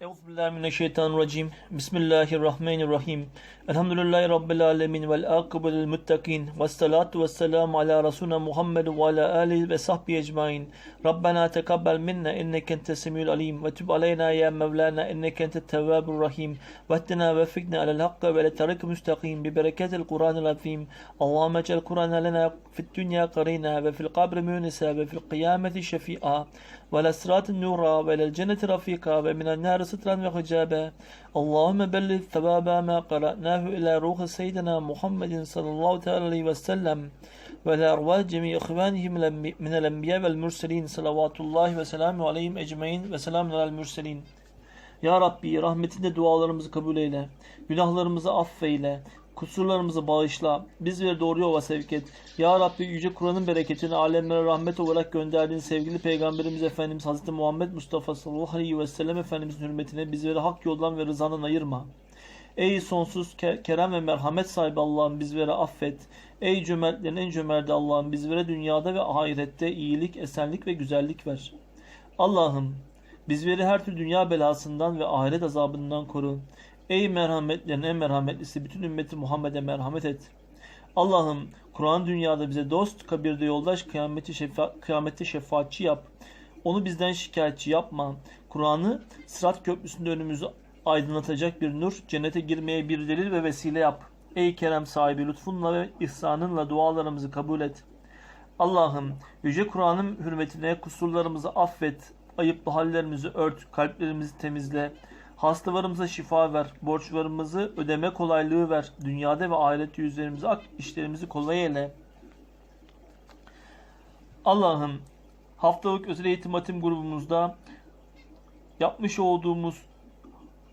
Euzu billahi mineşşeytanirracim. Bismillahirrahmanirrahim. Elhamdülillahi rabbil alamin vel akibetu lil muttakin. Ves salatu vesselamu ala resulina Muhammed ve ala alihi ve sahbihi ecmaîn. Rabbena tekabbel minna inneke entes semiul alim ve tub aleyna ya Mevlana inneke entet tevvabur rahim. Ve ehdina ve fikna alel hakka ve le tarik müstakim bi bereketil Kur'anil azim. Allahumme ecel Kur'ana lena fid dünya qarina ve fil kabri munisa ve fil kıyameti şefi'a. وعلى صراط النورا وإلى الجنة رفيقا ومن النار سترا وحجابا اللهم بلغ ثواب ما قرأناه إلى روح سيدنا محمد صلى الله تعالى عليه وسلم وإلى أرواح جميع إخوانهم من الأنبياء والمرسلين صلوات الله وسلامه عليهم أجمعين وسلام على المرسلين Ya Rabbi rahmetinle dualarımızı kabul eyle. Günahlarımızı affeyle. Kusurlarımızı bağışla. Bizleri doğru yola sevk et. Ya Rabbi Yüce Kur'an'ın bereketini alemlere rahmet olarak gönderdiğin sevgili Peygamberimiz Efendimiz Hazreti Muhammed Mustafa sallallahu aleyhi ve sellem Efendimizin hürmetine bizleri hak yoldan ve rızandan ayırma. Ey sonsuz ke- kerem ve merhamet sahibi Allah'ım bizleri affet. Ey cömertlerin en cömerti Allah'ım bizlere dünyada ve ahirette iyilik, esenlik ve güzellik ver. Allah'ım bizleri her türlü dünya belasından ve ahiret azabından koru. Ey merhametlerin en merhametlisi bütün ümmeti Muhammed'e merhamet et. Allah'ım Kur'an dünyada bize dost, kabirde yoldaş, kıyameti şefa kıyamette şefaatçi yap. Onu bizden şikayetçi yapma. Kur'an'ı Sırat Köprüsü'nde önümüzü aydınlatacak bir nur, cennete girmeye bir delil ve vesile yap. Ey kerem sahibi lütfunla ve ihsanınla dualarımızı kabul et. Allah'ım Yüce Kur'an'ın hürmetine kusurlarımızı affet, ayıplı hallerimizi ört, kalplerimizi temizle, hastalarımıza şifa ver, borçlarımızı ödeme kolaylığı ver, dünyada ve ahirette yüzlerimizi ak, işlerimizi kolay eyle. Allah'ım haftalık özel eğitim hatim grubumuzda yapmış olduğumuz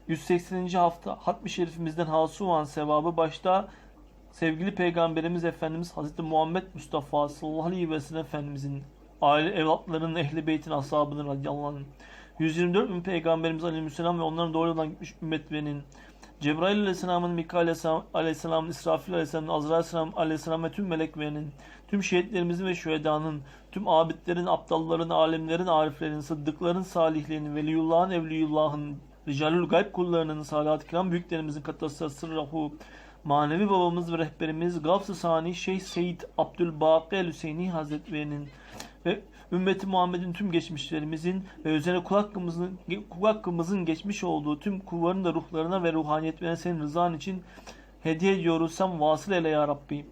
180. hafta hatmi şerifimizden hasıl olan sevabı başta sevgili Peygamberimiz Efendimiz Hazreti Muhammed Mustafa sallallahu aleyhi ve sellem Efendimizin aile evlatlarının, ehli beytin, ashabının radıyallahu anh, 124 bin Peygamberimiz aleyhisselam ve onların doğru yoldan gitmiş ümmetlerinin Cebrail aleyhisselamın, Mikail aleyhisselam, aleyhisselamın, İsrafil aleyhisselamın, Azrail aleyhisselam, aleyhisselam ve tüm meleklerinin, tüm şehitlerimizin ve şühedanın, tüm abidlerin, aptalların, alimlerin, ariflerin, sıddıkların, salihlerin, veliyullahın, evliyullahın, ricalül gayb kullarının, salat-ı kiram büyüklerimizin katası sırrahu, manevi babamız ve rehberimiz Gavs-ı Sani Şeyh Seyyid Abdülbaki El-Hüseyni Hazretlerinin ve ümmeti Muhammed'in tüm geçmişlerimizin ve üzerine kul hakkımızın, geçmiş olduğu tüm kulların da ruhlarına ve ruhaniyetlerine senin rızan için hediye ediyoruz. Sen vasıl eyle ya Rabbi.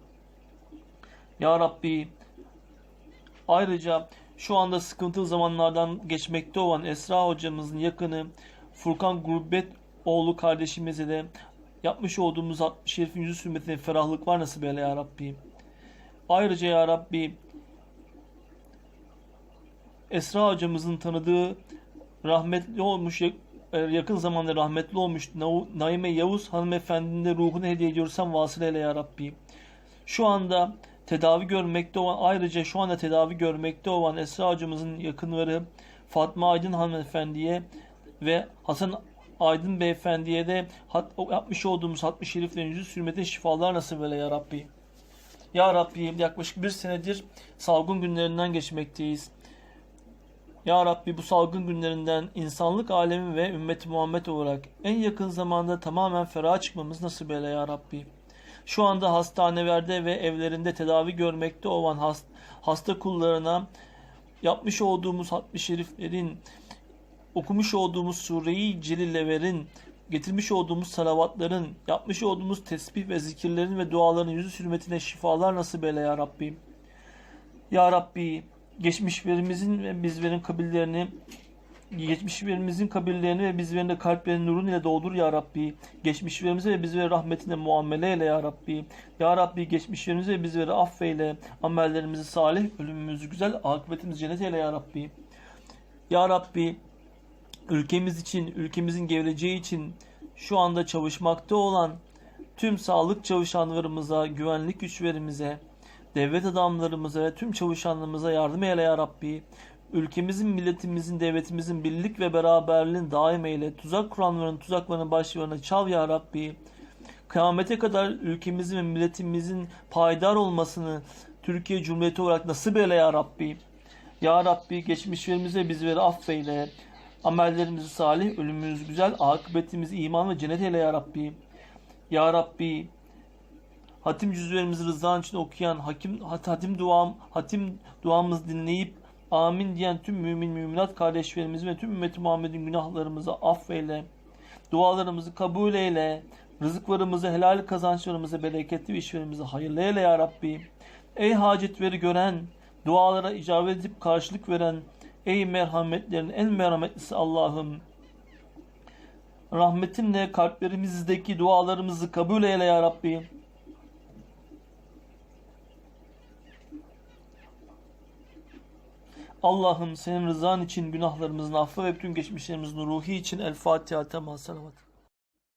Ya Rabbi ayrıca şu anda sıkıntılı zamanlardan geçmekte olan Esra hocamızın yakını Furkan Gurbet oğlu kardeşimize de yapmış olduğumuz 60 şerifin yüzü sürmetine ferahlık var nasip eyle ya Rabbi. Ayrıca ya Rabbi Esra hocamızın tanıdığı rahmetli olmuş yakın zamanda rahmetli olmuş Naime Yavuz hanımefendinin de ruhunu hediye ediyorsam vasıl eyle ya Rabbi. Şu anda tedavi görmekte olan ayrıca şu anda tedavi görmekte olan Esra hocamızın yakınları Fatma Aydın hanımefendiye ve Hasan Aydın beyefendiye de hat, yapmış olduğumuz 60 şeriflerin yüzü sürmete şifalar nasip eyle ya Rabbi. Ya Rabbi yaklaşık bir senedir salgın günlerinden geçmekteyiz. Ya Rabbi bu salgın günlerinden insanlık alemi ve ümmeti Muhammed olarak en yakın zamanda tamamen ferah çıkmamız nasip eyle ya Rabbi. Şu anda hastanelerde ve evlerinde tedavi görmekte olan hasta, hasta kullarına yapmış olduğumuz 60 şeriflerin okumuş olduğumuz sureyi celilleverin, getirmiş olduğumuz salavatların, yapmış olduğumuz tesbih ve zikirlerin ve duaların yüzü sürmetine şifalar nasip eyle ya Rabbi. Ya Rabbi, geçmişlerimizin ve bizlerin kabirlerini geçmişlerimizin kabirlerini ve bizlerin de kalplerini nurun ile doldur ya Rabbi. Geçmişlerimize ve bizlere rahmetine muamele eyle ya Rabbi. Ya Rabbi geçmişlerimize ve bizleri affeyle. Amellerimizi salih, ölümümüzü güzel, akıbetimizi cennet eyle ya Rabbi. Ya Rabbi ülkemiz için, ülkemizin geleceği için şu anda çalışmakta olan tüm sağlık çalışanlarımıza, güvenlik güçlerimize, devlet adamlarımıza ve tüm çalışanlarımıza yardım eyle ya Rabbi. Ülkemizin, milletimizin, devletimizin birlik ve beraberliğini daim eyle. Tuzak kuranların tuzaklarını başlarına çal ya Rabbi. Kıyamete kadar ülkemizin ve milletimizin payidar olmasını Türkiye Cumhuriyeti olarak nasip eyle ya Rabbi. Ya Rabbi geçmişlerimize bizleri affeyle. Amellerimizi salih, ölümümüz güzel, akıbetimizi iman ve cennet eyle ya Rabbi. Ya Rabbi, hatim cüzlerimizi rızan için okuyan, hakim, hat- hatim duam, hatim duamızı dinleyip amin diyen tüm mümin müminat kardeşlerimizi ve tüm ümmeti Muhammed'in günahlarımızı affeyle. Dualarımızı kabul eyle. Rızıklarımızı, helal kazançlarımızı, bereketli işlerimizi hayırlı eyle ya Rabbi. Ey hacetleri gören, dualara icabet edip karşılık veren, ey merhametlerin en merhametlisi Allah'ım. Rahmetinle kalplerimizdeki dualarımızı kabul eyle ya Rabbi. Allah'ım senin rızan için günahlarımızın affı ve bütün geçmişlerimizin ruhi için El Fatiha. Tema salavat.